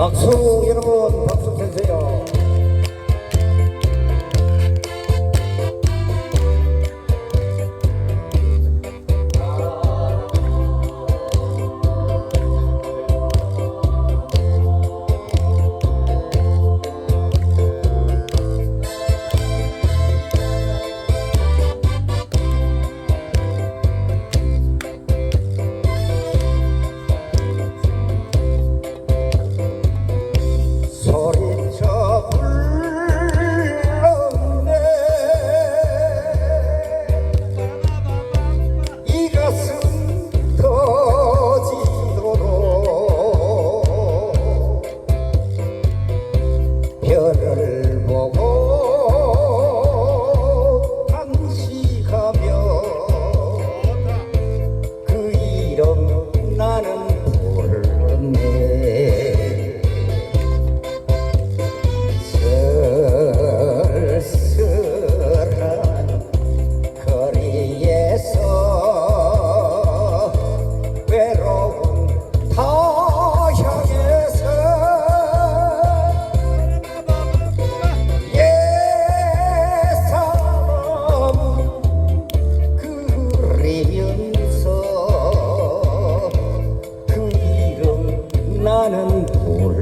박수 여러분 박수 주세요.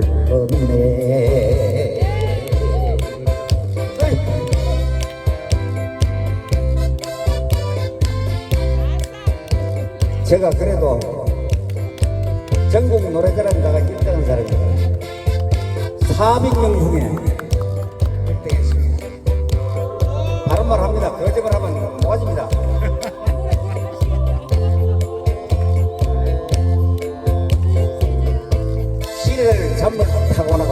불렀네. 제가 그래도 전국 노래자랑 나가 1등한 사람입니다 400명 중에 1등했습니다. 바른 말 합니다. 거짓말 하면 모아집니다 Somos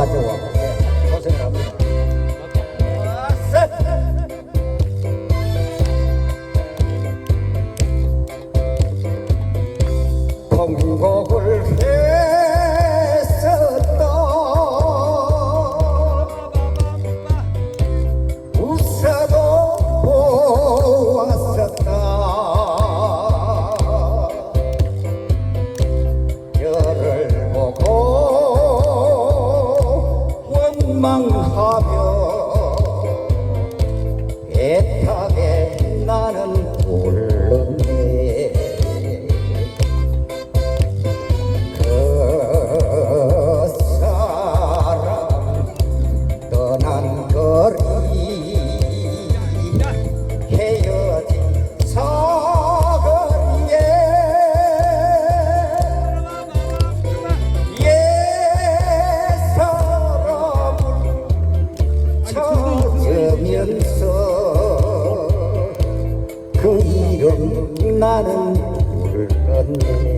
băng 그 이름 나는 모를 건데